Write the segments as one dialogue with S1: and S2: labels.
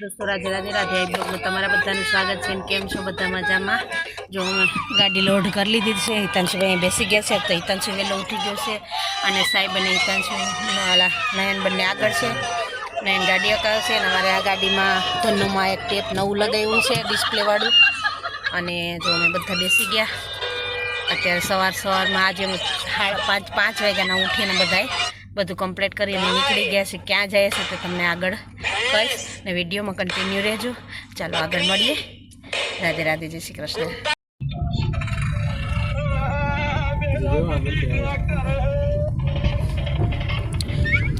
S1: દોસ્તો, રાધે રાધે રાધે. બ્લોગમાં તમારા બધાનું સ્વાગત છે કેમ છો બધા મજામાં? જો અમે ગાડી લોડ કરી લીધી છે, હિતાંશુભાઈ બેસી ગયા છે, તો હિતાંશુ વહેલો ઉઠી ગયો છે અને સાહેબ અને હિતાંશુ નયન બંને આગળ છે. નયન ગાડી અકાળ છે અને અમારે આ ગાડીમાં ધનુમાં એક ટેપ નવું લગાવ્યું છે, ડિસ્પ્લેવાળું. અને જો અમે બધા બેસી ગયા, અત્યારે સવાર સવારમાં આજે પાંચ પાંચ વાગ્યાના ઉઠીને બધાએ બધું કમ્પ્લીટ કરીને નીકળી ગયા છે. ક્યાં જાય છે તો તમને આગળ કહીશ ને વિડીયોમાં કન્ટિન્યુ રહેજો. ચાલો આગળ મળીએ. રાધે રાધે જય શ્રી કૃષ્ણ.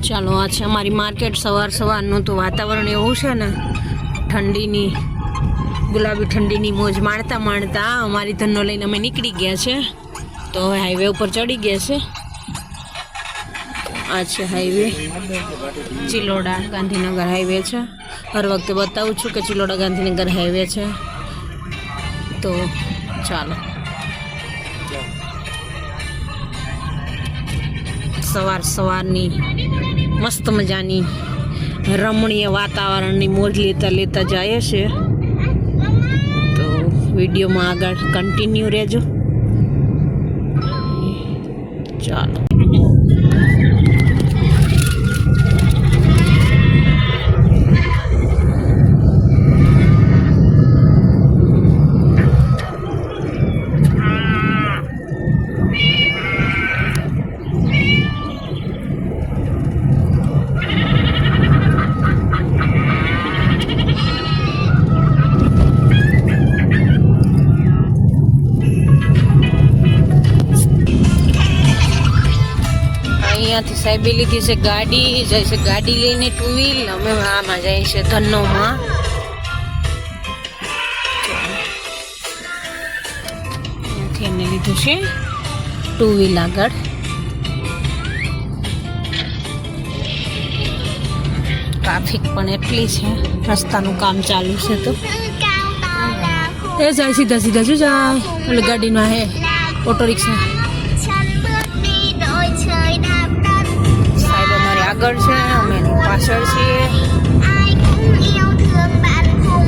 S1: ચાલો આ છે અમારી માર્કેટ સવાર સવારનું તો વાતાવરણ એવું છે ને ઠંડીની ગુલાબી ઠંડીની મોજ માણતા માણતા અમારી ધનનો લઈને અમે નીકળી ગયા છે. તો હવે હાઈવે ઉપર ચડી ગયા છે. આ છે હાઈવે ચિલોડા ગાંધીનગર હાઈવે છે. હર વખતે બતાવું છું કે ચિલોડા ગાંધીનગર હાઈવે છે. તો ચાલો. સવાર સવારની મસ્ત મજાની રમણીય વાતાવરણની મોજ લેતા લેતા જાય છે તો વિડીયોમાં આગળ કન્ટિન્યુ રહેજો. ચાલો. અહીંયાથી સાહેબે લીધી છે ગાડી, જાય છે ગાડી લઈને ટુ વ્હીલ અમે આમાં જાય છે ધનોમાં. અહીંયાથી લીધું છે ટુ વ્હીલ આગળ. ટ્રાફિક પણ એટલી છે. રસ્તાનું કામ ચાલુ છે તો. એ જાય સીધા સીધા જો જાય. એટલે ગાડીમાં હે ઓટો રિક્ષા આગળ છે અમે પાછળ છીએ.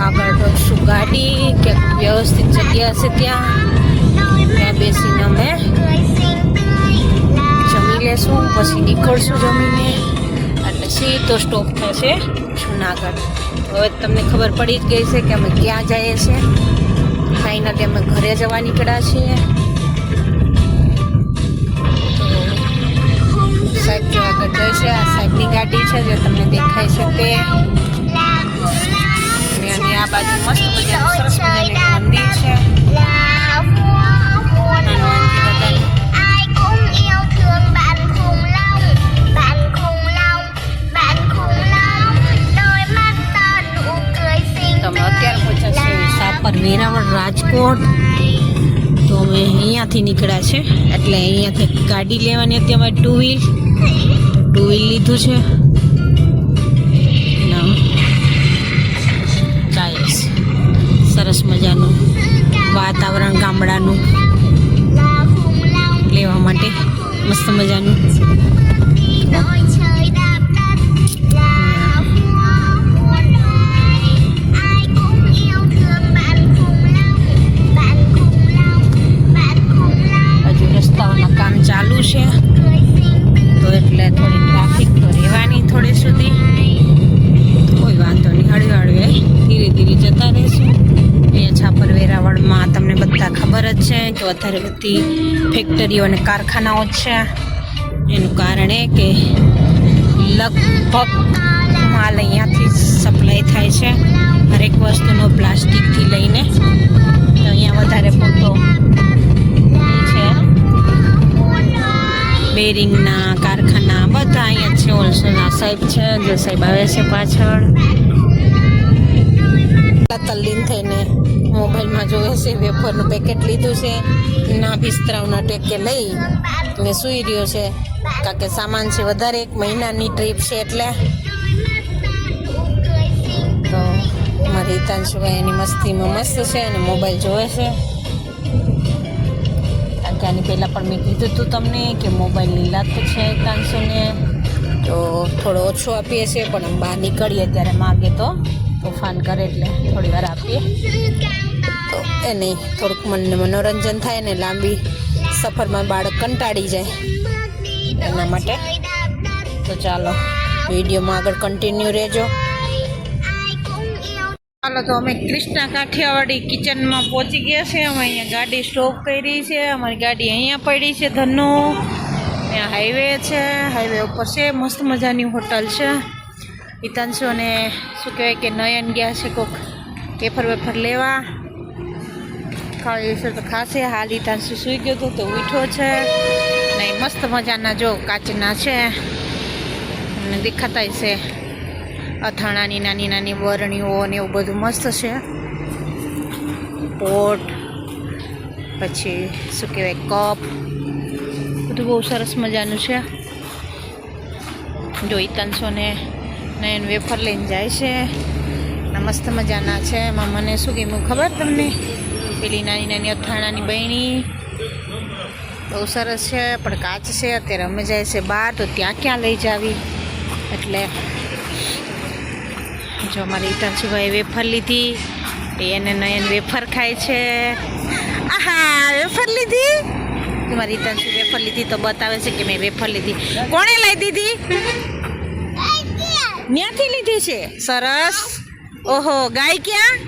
S1: આગળ રોકશું ગાડી કે વ્યવસ્થિત જગ્યા છે ત્યાં. ત્યાં બેસીને અમે જમી લેશું, પછી નીકળશું જમીને. એટલે સીધો સ્ટોપ થશે જુનાગઢ. હવે તમને ખબર પડી જ ગઈ છે કે અમે ક્યાં જઈએ છીએ. ફાઇનલી અમે ઘરે જવા નીકળ્યા છીએ. તો સાહેબ જો આગળ છે. આ સાઈડની ગાડી છે જે તમને દેખાય છે તે અને આ બાજુ મસ્ત મજાનું સરસ મજાનું મંદિર છે. અહીંયાથી નીકળ્યા છે. એટલે અહીંયાથી ગાડી લેવાની હતી અમારે ટુ વ્હીલ ટુ વ્હીલ લીધું છે. ના ચાલે સરસ મજાનું વાતાવરણ ગામડાનું લેવા માટે. મસ્ત મજાનું. કામ છે. તો એટલે થોડી ટ્રાફિક તો રહેવાની થોડી સુધી. કોઈ વાંધો નહીં હળવે હળવે ધીરે ધીરે જતા રહેશું. અહીંયા છાપર વેરાવળમાં તમને બધા ખબર જ છે કે વધારે બધી ફેક્ટરીઓ અને કારખાનાઓ છે. એનું કારણ એ કે લગભગ માલ અહીંયાથી સપ્લાય થાય છે. હરેક વસ્તુનો પ્લાસ્ટિકથી લઈને. તો અહીંયા વધારે પૂરતો બેરિંગના કારખાના બધા અહીંયા છે, હોલસેલના સાહેબ છે, જે સાહેબ આવે છે પાછળ. તલ્લીન થઈને મોબાઈલમાં જોવે છે, વેફરનું પેકેટ લીધું છે ના બિસ્તરાવના ટેકે લઈ ને સૂઈ રહ્યો છે. કારણ કે સામાન છે વધારે, એક મહિનાની ટ્રીપ છે એટલે. તો મારી તાંશુભાઈ એની મસ્તીમાં મસ્ત છે અને મોબાઈલ જોવે છે. આની પહેલાં પણ મેં કીધું હતું તમને કે મોબાઈલની લત છે હિતાંશુને તો થોડો ઓછો આપીએ છીએ, પણ બહાર નીકળીએ ત્યારે માગે તો. તોફાન કરે એટલે થોડી વાર આપીએ. તો એને થોડુંક મનને મનોરંજન થાય ને લાંબી સફરમાં બાળક કંટાળી જાય એના માટે. તો ચાલો, વિડીયોમાં આગળ કન્ટિન્યુ રહેજો. ચાલો તો અમે ક્રિષ્ના કાઠિયાવાડી કિચનમાં પહોંચી ગયા છે. અમે અહીંયા ગાડી સ્ટોપ કરી છે. અમારી ગાડી અહીંયા પડી છે ધનુ. ત્યાં હાઈવે છે. હાઈવે ઉપર છે. મસ્ત મજાની હોટલ છે. હિતાંશુ અને શું કહેવાય કે નયન ગયા છે કોક પેફર વેફર લેવા. ખાલી છે તો ખાશે. હાલ હિતાંશુ સૂઈ ગયો હતો તો ઉઠ્યો છે. ને મસ્ત મજાના જો કાચના છે. અને દેખાતાય છે. અથાણાની નાની નાની વરણીઓ ને એવું બધું મસ્ત છે. પોટ, પછી શું કહેવાય, કપ, બધું બહુ સરસ મજાનું છે. જોઈ ત્રણસો ને નયન વેફર લઈને જાય છે. મસ્ત મજાના છે. એમાં મને શું કહેવું ખબર તમને? પેલી નાની નાની અથાણાની બહેણી બહુ સરસ છે, પણ કાચ છે, અત્યારે અમે જાય છે બહાર, તો ત્યાં ક્યાં લઈ જાવી? એટલે જો અમારી ઈતાંશુભાઈ વેફર લીધી એને નયન વેફર ખાય છે. આહા, વેફર લીધી? મારી ઈતાંશુ વેફર લીધી તો બતાવે છે કે મેં વેફર લીધી. કોણે લઈ દીધી? ત્યાંથી લીધી છે? સરસ. ઓહો, ગાય ક્યાં?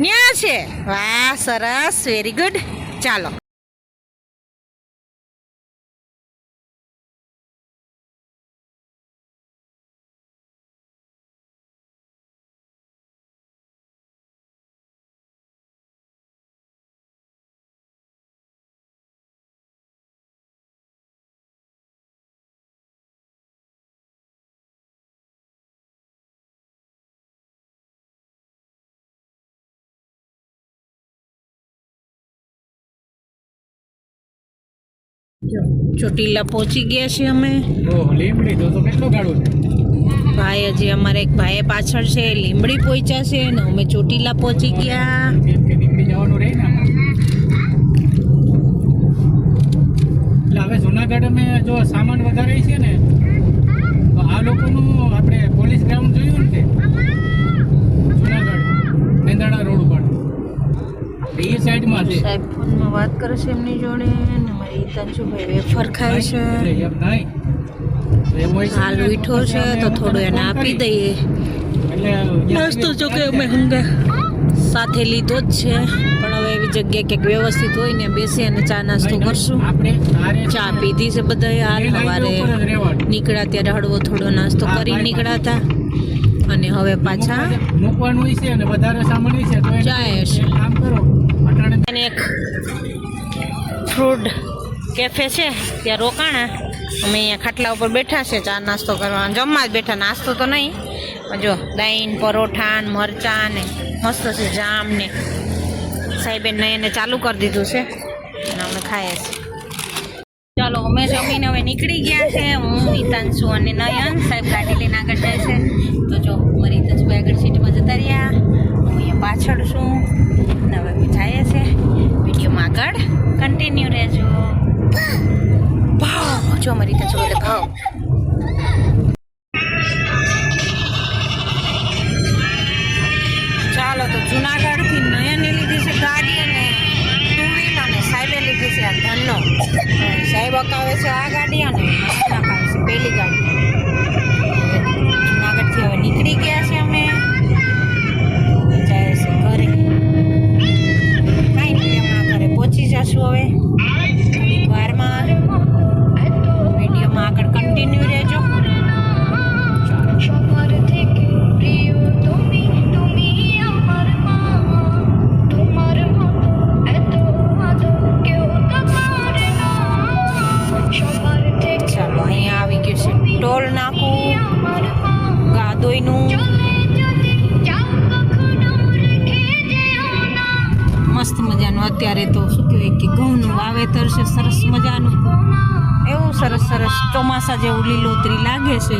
S1: ન્યા છે. વાહ, સરસ. વેરી ગુડ ચાલો. ચોટીલા પહોંચી ગયા છીએ અમે.
S2: લીમડી તો તો કેટલો ગાળો છે?
S1: ભાઈ હજી અમારે એક ભાઈ પાછળ છે લીમડી પહોંચ્યા છે ને અમે ચોટીલા પહોંચી ગયા.
S2: હવે જુનાગઢ અમે જો સામાન વધારે છે ને તો આ લોકોનું આપણે પોલીસ ગ્રાઉન્ડ જોયું ને જુનાગઢ મેંદાણા રોડ ઉપર. એ સાઈડમાં છે.
S1: સાહેબ ફોનમાં વાત કરે છે એમની જોડે. ને મારી ઈતાંશુભાઈ વેફર ખાય છે હાલ મીઠો છે તો થોડું એને આપી દઈએ નાસ્તો જો કે અમે હંગા સાથે લીધો જ છે પણ હવે એવી જગ્યાએ ક્યાંક વ્યવસ્થિત હોય ને બેસી અને ચા નાસ્તો કરશું ચા પીધી છે બધાએ હાલ સવારે. નીકળ્યા ત્યારે હળવો થોડો નાસ્તો કરી નીકળ્યા હતા અને હવે પાછા
S2: મૂકવાનું છે અને વધારે હોય છે તો
S1: જાય છે.
S2: કામ કરો
S1: અને એક ફ્રૂટ કેફે છે, ત્યાં રોકાણા. અમે અહીંયા ખાટલા ઉપર બેઠા છે, ચા નાસ્તો કરવા. જમવા જ બેઠા, નાસ્તો તો નહીં. જો દહીં પરોઠા ને મરચા ને મસ્ત છે, જામ ને. સાહેબે નયને ચાલુ કરી દીધું છે. અને અમે ખાઈએ છીએ. ચાલો, અમે જમીને હવે નીકળી ગયા છે. હું હિતાંશુ અને નયન. સાહેબ ગાડી લઈને આગળ જાય છે. તો જો, મારી હિતાંશુભાઈ આગળ સીટમાં જતા રહ્યા. હું અહીંયા પાછળ છું. અને હવે અમે છે વિડીયોમાં આગળ. કન્ટિન્યુ રહેજો. ભાવ જો મારી હિતાંશુ એટલે ભાવ ચાલો તો જુનાગઢથી નયને લીધી છે ગાડી અને ટુ વ્હીલ અને સાહેબે લીધી છે આ ધનનો. સાહેબ અકાવે છે આ ગાડી અને નયન અકાવે છે પેલી ગાડી. જુનાગઢથી હવે નીકળી ગયા છે અમે. જાય છે ઘરે. કાંઈ નહીં હમણાં ઘરે પહોંચી જશું હવે. સરસ ચોમાસા જેવું લીલોતરી લાગે છે.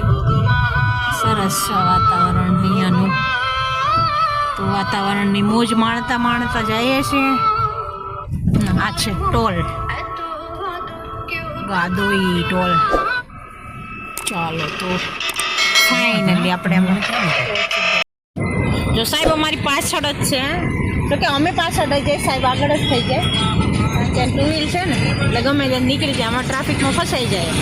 S1: સરસ છે વાતાવરણ અહીંયાનું. તો વાતાવરણની મોજ માણતા માણતા જઈએ છીએ. આ છે ટોલ. ગાદોઈ ટોલ. ચાલો તો ફાઇનલી આપણે એમ જો સાહેબ અમારી પાછળ જ છે તો કે અમે પાછળ જઈએ, સાહેબ આગળ જ થઈ જાય. ત્યાં ટુ વ્હીલ છે ને એટલે ગમે ત્યાં નીકળી જાય આમાં ટ્રાફિકમાં ફસાઈ જાય.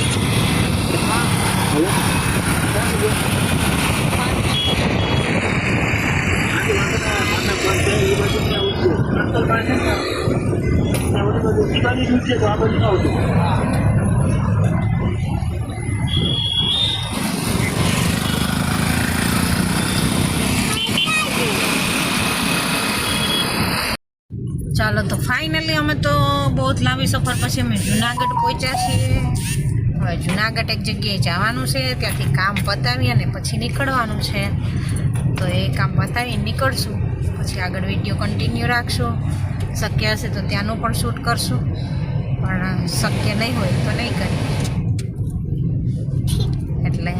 S1: ચાલો તો ફાઇનલી અમે તો બહુ જ લાંબી સફર, પછી અમે જુનાગઢ પહોંચ્યા છીએ. હવે જુનાગઢ એક જગ્યાએ જવાનું છે, ત્યાંથી કામ પતાવી અને પછી નીકળવાનું છે. તો એ કામ પતાવી નીકળશું, પછી આગળ વીડિયો કન્ટિન્યુ રાખશું. શક્ય હશે તો ત્યાંનું પણ શૂટ કરશું, પણ શક્ય નહીં હોય તો નહીં કરીએ. એટલે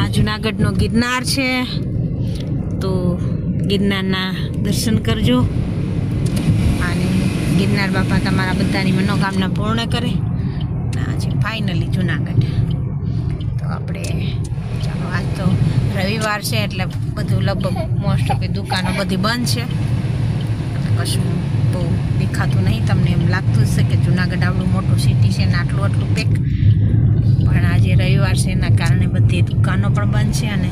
S1: આ જુનાગઢનો ગિરનાર છે. તો ગિરનારના દર્શન કરજો. અને ગિરનાર બાપા તમારા બધાની મનોકામના પૂર્ણ કરે. આજે ફાઇનલી જુનાગઢ. તો આપણે, ચાલો, આજ તો રવિવાર છે એટલે બધું લગભગ મોસ્ટ ઓફ દુકાનો બધી બંધ છે. એટલે કશું બહુ દેખાતું નહીં. તમને એમ લાગતું હશે કે જુનાગઢ આવડું મોટું સિટી છે ને આટલું આટલું પેક પણ આજે રવિવાર છે એના કારણે બધી દુકાનો પણ બંધ છે અને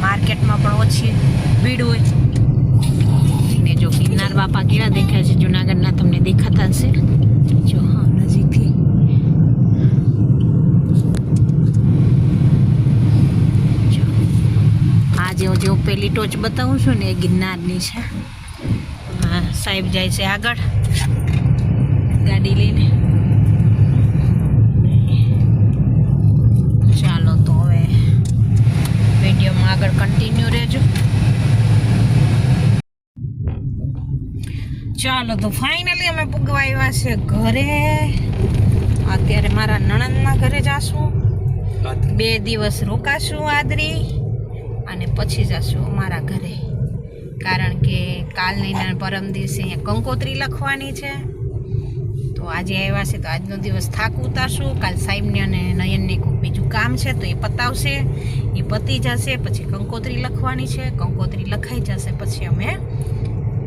S1: માર્કેટમાં પણ ઓછી ભીડ હોય. ને જો ગિરનાર બાપા કેવા દેખાય છે, જુનાગઢના તમને દેખાતા હશે? જો હા, નજીકથી. આ જેવો જે પેલી ટોચ બતાવું છું ને, એ ગિરનારની છે. હા, સાહેબ જાય છે આગળ. ગાડી લઈને. વિડીયોમાં આગળ કન્ટિન્યુ રહેજો. ચાલો તો ફાઇનલી અમે પૂગવા આવ્યા છે ઘરે. અત્યારે મારા નણંદના ઘરે જાશું. બે દિવસ રોકાશું આદરી અને પછી જશું અમારા ઘરે. કારણ કે કાલની પરમ દિવસે અહીંયા કંકોત્રી લખવાની છે. આજે આવ્યા છે તો આજનો દિવસ થાક ઉતારશું. કાલ સાહેબને અને નયનને કોઈ બીજું કામ છે તો એ પતાવશે. એ પતી જશે, પછી કંકોત્રી લખવાની છે. કંકોત્રી લખાઈ જશે, પછી અમે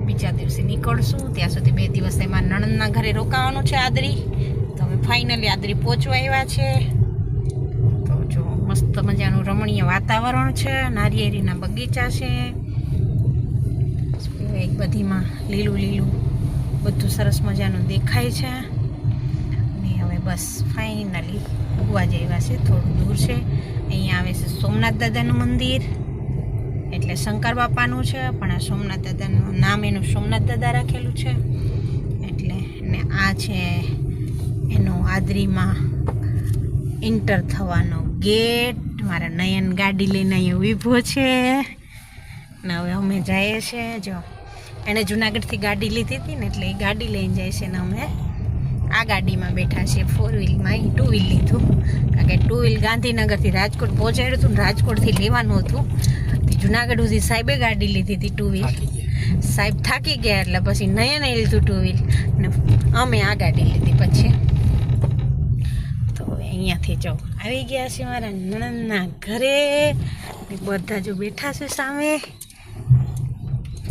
S1: બીજા દિવસે નીકળશું. ત્યાં સુધી બે દિવસ એમાં નણંદના ઘરે રોકાવાનું છે આદરી. તો અમે ફાઇનલી આદરી પહોંચવા આવ્યા છે. તો જો મસ્ત મજાનું રમણીય વાતાવરણ છે. નારિયેરીના બગીચા છે. એક બધીમાં લીલું લીલું બધું સરસ મજાનું દેખાય છે. બસ ફાઇનલી ઉગવા જેવા છે, થોડું દૂર છે. અહીંયા આવે છે સોમનાથ દાદાનું મંદિર. એટલે શંકર બાપાનું છે, પણ આ સોમનાથ દાદાનું નામ એનું સોમનાથ દાદા રાખેલું છે. એટલે ને આ છે એનો આદરીમાં એન્ટર થવાનો ગેટ મારા નયન ગાડી લઈને અહીંયા ઊભો છે. ને હવે અમે જઈએ છીએ, જો. એણે જુનાગઢથી ગાડી લીધી હતી ને એટલે એ ગાડી લઈને જાય છે ને અમે આ ગાડીમાં બેઠા છે ફોર વ્હીલમાં ટુ વ્હીલ લીધું. કારણ કે ટુ વ્હીલ ગાંધીનગરથી રાજકોટ પહોંચાડ્યું હતું રાજકોટથી લેવાનું હતું. જુનાગઢ સુધી સાહેબે ગાડી લીધી હતી ટુ વ્હીલ સાહેબ થાકી ગયા એટલે પછી નયને લીધું ટુ વ્હીલ ને અમે આ ગાડી લીધી પછી. તો અહીંયાથી જો આવી ગયા છે મારા નણંદના ઘરે. બધા જો બેઠા છે સામે.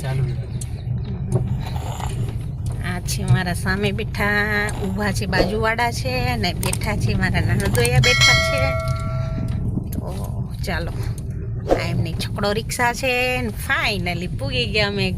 S2: ચાલુ
S1: આ છે, મારા સામે બેઠા ઊભા છે, બાજુવાળા છે ને બેઠા છે, મારા નણદોયા બેઠા છે. તો ચાલો, આ એમની છોકડો રિક્ષા છે ફાઇનલી પૂગી ગયા અમે.